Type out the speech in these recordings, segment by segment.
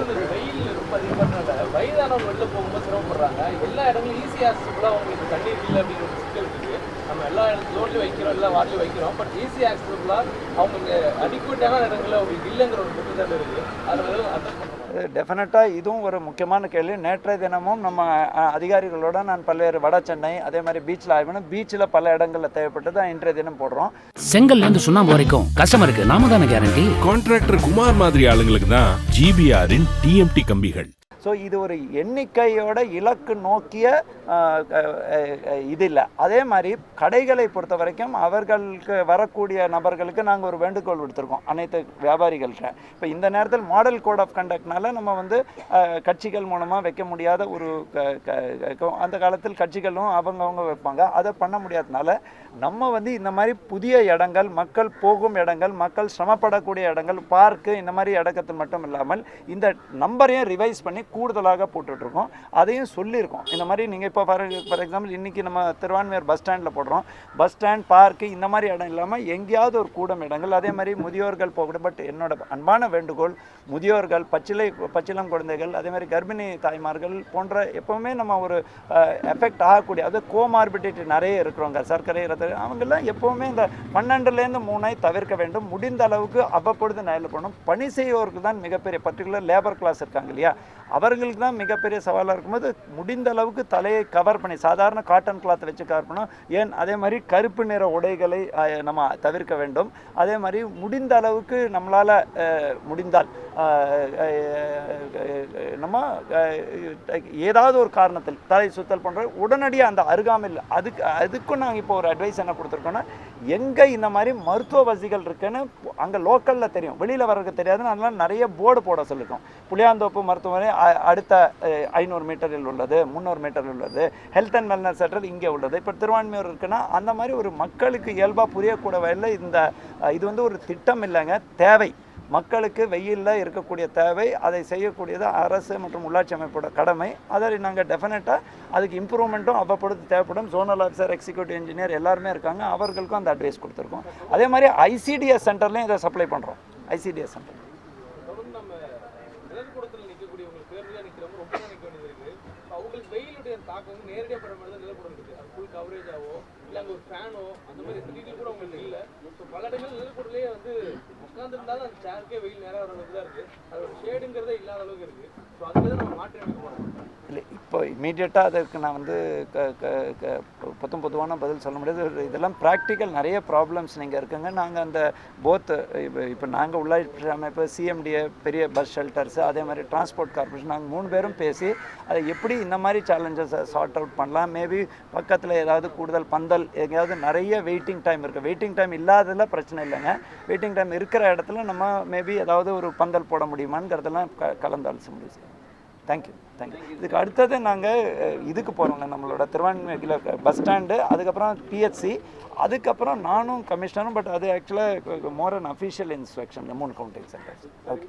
வெயில் ரொம்ப அதிகமானால வயதானவங்க வெளில போகும்போது சிரமப்படுறாங்க. எல்லா இடங்களும் ஈஸி ஆக்சசிபிளாக அவங்களுக்கு தண்ணீர் இல்லை அப்படிங்கிற ஒரு சிக்கல் இருக்கு நம்ம எல்லா இடத்துலயும் வைக்கிறோம் எல்லா வார்டிலும் வைக்கிறோம். பட் ஈஸி ஆக்சசிபிளாக அவங்களுக்கு அடிக்குவேட்டான இடங்களில் அவங்களுக்கு இல்லைங்கிற ஒரு குற்றச்சாட்டு இருக்குது. அதில் அட்ரஸ் டெஃபினட்டாக இதுவும் ஒரு முக்கியமான கேள்வி. நேற்றைய தினமும் நம்ம அதிகாரிகளோட நான் பல்வேறு வட சென்னை அதே மாதிரி பீச்சில் ஆய்வுன்னு பீச்சில் பல இடங்களில் தேவைப்பட்டது இன்றைய தினம் போடுறோம். செங்கல்ல இருந்து சுண்ணாம்பு வரைக்கும் கஸ்டமருக்கு நாம தானே கேரண்டி கான்ட்ராக்டர் குமார் மாதிரி ஆளுங்களுக்கு தான் ஜிபிஆரின் டிஎம்டி கம்பிகள். ஸோ இது ஒரு எண்ணிக்கையோட இலக்கு நோக்கிய இது இல்லை அதே மாதிரி கடைகளை பொறுத்த வரைக்கும் அவர்களுக்கு வரக்கூடிய நபர்களுக்கு நாங்கள் ஒரு வேண்டுகோள் விடுத்திருக்கோம் அனைத்து வியாபாரிகள்கிட்ட. இப்போ இந்த நேரத்தில் மாடல் கோட் ஆஃப் கண்டக்ட்னால நம்ம வந்து கட்சிகள் மூலமாக வைக்க முடியாத ஒரு க- க- அந்த காலத்தில் கட்சிகளும் அவங்கவுங்க வைப்பாங்க. அதை பண்ண முடியாதனால நம்ம வந்து இந்த மாதிரி புதிய இடங்கள் மக்கள் போகும் இடங்கள் மக்கள் சிரமப்படக்கூடிய இடங்கள் பார்க்கு இந்த மாதிரி இடக்கத்தில் மட்டும் இல்லாமல் இந்த நம்பரையும் ரிவைஸ் பண்ணி கூடுதலாக போட்டுட்ருக்கோம். அதையும் சொல்லியிருக்கோம். இந்த மாதிரி நீங்கள் இப்போ ஃபார் ஃபார் எக்ஸாம்பிள் இன்றைக்கி நம்ம திருவான்மையூர் பஸ் ஸ்டாண்டில் போடுறோம். பஸ் ஸ்டாண்ட் பார்க்கு இந்த மாதிரி இடம் இல்லாமல் எங்கேயாவது ஒரு கூடம் இடங்கள். அதே மாதிரி முதியோர்கள் போகக்கூடும் பட் என்னோட அன்பான வேண்டுகோள் முதியோர்கள் பச்சிலை பச்சிலம் குழந்தைகள் அதே மாதிரி கர்ப்பிணி தாய்மார்கள் போன்ற எப்போவுமே நம்ம ஒரு எஃபெக்ட் ஆகக்கூடிய அது கோமார்பிடிட்டி நிறைய இருக்கிறவங்க சர்க்கரை ரத்த அவங்கெல்லாம் எப்போவுமே இந்த பன்னெண்டுலேருந்து மூணாய் தவிர்க்க வேண்டும். முடிந்த அளவுக்கு அவ்வப்பொழுது நயல் பண்ணணும் பணி செய்வோருக்கு தான் மிகப்பெரிய பர்டிகுலர் லேபர் கிளாஸ் இருக்காங்க இல்லையா? அவர்களுக்கு தான் மிகப்பெரிய சவாலாக இருக்கும்போது முடிந்த அளவுக்கு தலையை கவர் பண்ணி சாதாரண காட்டன் கிளாத் வச்சு கவர் பண்ணணும். ஏன்? அதே மாதிரி கருப்பு நிற உடைகளை நம்ம தவிர்க்க வேண்டும். அதே மாதிரி முடிந்த அளவுக்கு நம்மளால் முடிந்தால் நம்ம ஏதாவது ஒரு காரணத்தில் தலை சுத்தல் பண்ணுற உடனடியாக அந்த அருகாமையில் அதுக்கு அதுக்கும் நாங்கள் இப்போ ஒரு அட்வைஸ் என்ன கொடுத்துருக்கோன்னா எங்கே இந்த மாதிரி மருத்துவ வசதிகள் இருக்குன்னு அங்கே லோக்கலில் தெரியும். வெளியில் வர்றதுக்கு தெரியாதுன்னு அதனால் நிறைய போர்டு போட சொல்லியிருக்கோம் புளியாந்தோப்பு மருத்துவமனை அடுத்த ஐநூறு மீட்டரில் உள்ளது முந்நூறு மீட்டரில் உள்ளது ஹெல்த் அண்ட் வெல்னஸ் சென்டர் இங்கே உள்ளது. இப்போ திருவான்மையூர் இருக்குன்னா அந்த மாதிரி ஒரு மக்களுக்கு இயல்பாக புரியக்கூட வகையில் இந்த இது வந்து ஒரு திட்டம் இல்லைங்க தேவை. மக்களுக்கு வெயிலில் இருக்கக்கூடிய தேவை அதை செய்யக்கூடியது அரசு மற்றும் உள்ளாட்சி அமைப்போட கடமை. அதை நாங்கள் டெஃபினட்டாக அதுக்கு இம்ப்ரூவ்மெண்ட்டும் அவ்வப்பொழுது தேவைப்படும். ஜோனல் ஆஃபீஸர் எக்ஸிக்யூட்டிவ் இன்ஜினியர் எல்லாருமே இருக்காங்க. அவர்களுக்கும் அந்த அட்வைஸ் கொடுத்துருக்கோம். அதே மாதிரி ஐசிடிஎஸ் சென்டர்லையும் இதை சப்ளை பண்ணுறோம் ஐசிடிஎஸ் சென்டர் பேர்லயே நிக்கிறவங்க நிற்கிறவங்க ரொம்ப நேரம் நிற்க வேண்டியது இருக்கு. அவங்களுக்கு வெயிலுடைய தாக்கம் வந்து நேரடியாக படுற மாதிரி தான் நிலப்படம் இருக்குது. அது ஃபுல் கவரேஜாவோ இல்லை அங்க ஒரு ஃபேனோ அந்த மாதிரி கூட அவங்களுக்கு இல்லை. ஸோ பல இடங்கள் நிலக்கூடலே வந்து உட்காந்துருந்தாலும் அந்த சேருக்கே வெயில் நேரம் வர அளவுக்கு தான் இருக்குது அதோட ஷேடுங்கிறதே இல்லாத அளவுக்கு இருக்குது ஸோ அதுக்கு நம்ம மாற்றி அமைக்க போகிறோம் இல்லை இப்போ இமீடியட்டாக அதற்கு நான் வந்து க க க பொத்தும் பொதுவான பதில் சொல்ல முடியாது. இதெல்லாம் ப்ராக்டிக்கல் நிறைய ப்ராப்ளம்ஸ் நீங்கள் இருக்குங்க. நாங்கள் அந்த போத் இப்போ இப்போ நாங்கள் உள்ளாட்சி அமைப்பு சிஎம்டிஏ பெரிய பஸ் ஷெல்டர்ஸ் அதே மாதிரி டிரான்ஸ்போர்ட் கார்பரேஷன் நாங்கள் மூணு பேரும் பேசி அதை எப்படி இந்த மாதிரி சேலஞ்சஸை சார்ட் அவுட் பண்ணலாம்? மேபி பக்கத்தில் ஏதாவது கூடுதல் பந்தல் எங்கேயாவது நிறைய வெயிட்டிங் டைம் இருக்குது வெயிட்டிங் டைம் இல்லாததில் பிரச்சனை இல்லைங்க. வெயிட்டிங் டைம் இருக்கிற இடத்துல நம்ம மேபி ஏதாவது ஒரு பந்தல் போட முடியுமாங்கிறதெல்லாம் க கலந்து முடியும் முடியும் தேங்க்யூ தேங்க்யூ இதுக்கு அடுத்தது நாங்கள் இதுக்கு போகிறோங்க நம்மளோட திருவான்மையில் பஸ் ஸ்டாண்டு அதுக்கப்புறம் பிஹெச்சி அதுக்கப்புறம் நானும் கமிஷனரும் பட் அது ஆக்சுவலாக மோர் அன் அஃபிஷியல் இன்ஸ்பெக்ஷன் மூணு counting centres okay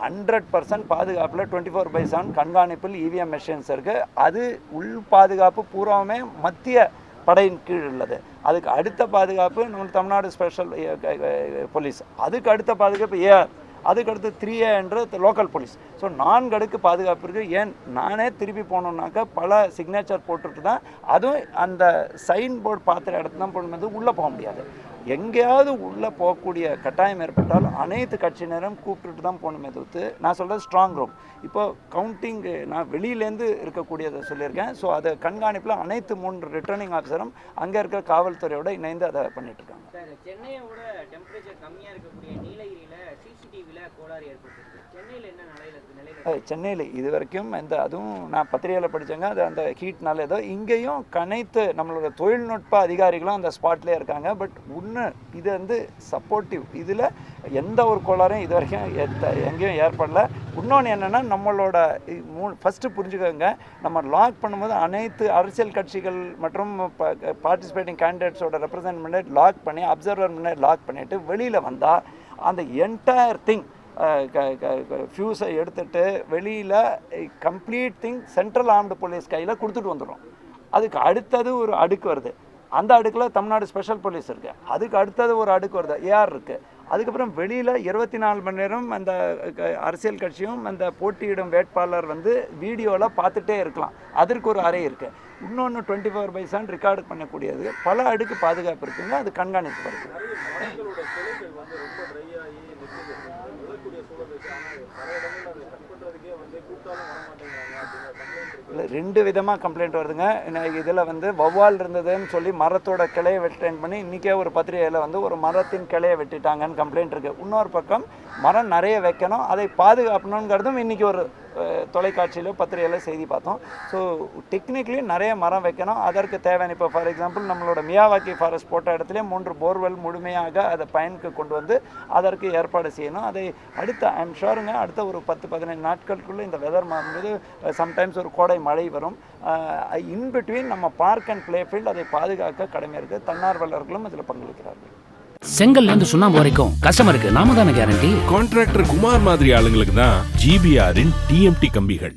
hundred percent பாதுகாப்பில் டுவெண்ட்டி ஃபோர் பை செவன் கண்காணிப்பில் இவிஎம் மெஷின்ஸ் இருக்குது அது உள் பாதுகாப்பு பூராவுமே மத்திய படையின் கீழ் உள்ளது. அதுக்கு அடுத்த பாதுகாப்பு நம்ம தமிழ்நாடு ஸ்பெஷல் போலீஸ் அதுக்கு அடுத்த பாதுகாப்பு ஏஆர் அதுக்கு அடுத்து த்ரீ என்ற லோக்கல் போலீஸ் ஸோ நான்கு அடுக்கு பாதுகாப்பு இருக்குது ஏன்? நானே திருப்பி போனோம்னாக்கா பல சிக்னேச்சர் போட்டுட்டு தான் அதுவும் அந்த சைன் போர்டு பார்த்துற இடத்துல தான் போடும்போது உள்ளே போக முடியாது. எங்கேயாவது உள்ளே போகக்கூடிய கட்டாயம் ஏற்பட்டால் அனைத்து கட்சியினரும் கூப்பிட்டுட்டு தான் போகணுமே தவிர்த்து நான் சொல்கிறது ஸ்ட்ராங் ரூம் இப்போ கவுண்டிங் நான் வெளியிலேருந்து இருக்கக்கூடியதை சொல்லியிருக்கேன். ஸோ அதை கண்காணிப்பில் அனைத்து மூன்று ரிட்டர்னிங் ஆஃபீஸரும் அங்கே இருக்கிற காவல்துறையோட இணைந்து அதை பண்ணிட்டு இருக்காங்க. சார் சென்னையோட டெம்பரேச்சர் கம்மியாக இருக்கக்கூடிய நீலகிரியில் சிசிடிவியில் கோளாறு ஏற்பட்டிருக்கு. சென்னையில் என்ன நிலையில் இது வரைக்கும் இந்த அதுவும் நான் பத்திரிகையில் படித்தேங்க அது அந்த ஹீட்னால ஏதோ இங்கேயும் கனைத்து நம்மளோட தொழில்நுட்ப அதிகாரிகளும் அந்த ஸ்பாட்லேயே இருக்காங்க. பட் ஒன்று இது வந்து சப்போர்ட்டிவ் இதில் எந்த ஒரு கோளாறையும் இது வரைக்கும் எங்கேயும் ஏற்படல இன்னொன்று என்னென்னா நம்மளோட மூ ஃபஸ்ட்டு புரிஞ்சுக்கோங்க. நம்ம லாக் பண்ணும்போது அனைத்து அரசியல் கட்சிகள் மற்றும் பார்ட்டிசிபேட்டிங் கேண்டிடேட்ஸோட ரெப்ரசன்ட் லாக் பண்ணி அப்சர்வர் முன்னாடி லாக் பண்ணிவிட்டு வெளியில் வந்தால் அந்த என்டையர் திங் ஃபியூஸை எடுத்துட்டு வெளியில் complete thing central armed police கையில் கொடுத்துட்டு வந்துடும் அதுக்கு அடுத்தது ஒரு அடுக்கு வருது. அந்த அடுக்கில் தமிழ்நாடு ஸ்பெஷல் போலீஸ் இருக்குது அதுக்கு அடுத்தது ஒரு அடுக்கு வருது ஏஆர் இருக்குது அதுக்கப்புறம் வெளியில் இருபத்தி நாலு மணி நேரம் அந்த க- அரசியல் கட்சியும் அந்த போட்டியிடும் வேட்பாளர் வந்து வீடியோவில் பார்த்துட்டே இருக்கலாம். அதற்கு ஒரு அறை இருக்குது இன்னொன்று twenty four by seven record பண்ணக்கூடியது. பல அடுக்கு பாதுகாப்பு இருக்குங்க. அது கண்காணிப்பு வருது கூப்பிட்டாலும் வர மாட்டேங்கிறாங்க அப்படிங்கிற கம்ப்ளைண்ட் இருக்கு இல்லை ரெண்டு விதமாக கம்ப்ளைண்ட் வருதுங்க. இதில் வந்து வௌவால் இருந்ததுன்னு சொல்லி மரத்தோட கிளையை வெட்டேன் பண்ணி இன்றைக்கே ஒரு பத்திரிகையில் வந்து ஒரு மரத்தின் கிளையை வெட்டிட்டாங்கன்னு கம்ப்ளைண்ட் இருக்குது இன்னொரு பக்கம் மரம் நிறைய வைக்கணும் அதை பாதுகாக்கணுங்கிறதும் இன்றைக்கி ஒரு தொலைக்காட்சியிலோ பத்திரிகையில் செய்தி பார்த்தோம். ஸோ டெக்னிக்கலி நிறைய மரம் வைக்கணும். அதற்கு தேவையான இப்போ ஃபார் எக்ஸாம்பிள் நம்மளோட மியாவாக்கி ஃபாரஸ்ட் போட்ட இடத்துல மூன்று போர்வெல் முழுமையாக அதை பயனுக்கு கொண்டு வந்து அதற்கு ஏற்பாடு செய்யணும். அதை அடுத்த ஐம் ஷோருங்க அடுத்த ஒரு பத்து பதினைந்து நாட்களுக்குள்ளே இந்த வெதர் மாறும்போது சம்டைம்ஸ் ஒரு கோடை மழை வரும். இன் பிட்வீன் நம்ம பார்க் அண்ட் ப்ளே ஃபீல்ட் அதை பாதுகாக்க கடமை இருக்குது தன்னார்வலர்களும் இதில் பங்களிக்கிறார்கள். செங்கல்ல இருந்து சுண்ணாம்பு வரைக்கும் கஸ்டமருக்கு நாம தானே கேரண்டி கான்ட்ராக்டர் குமார் மாதிரி ஆளுங்களுக்கு தான் ஜிபிஆரின் டிஎம்டி கம்பிகள்.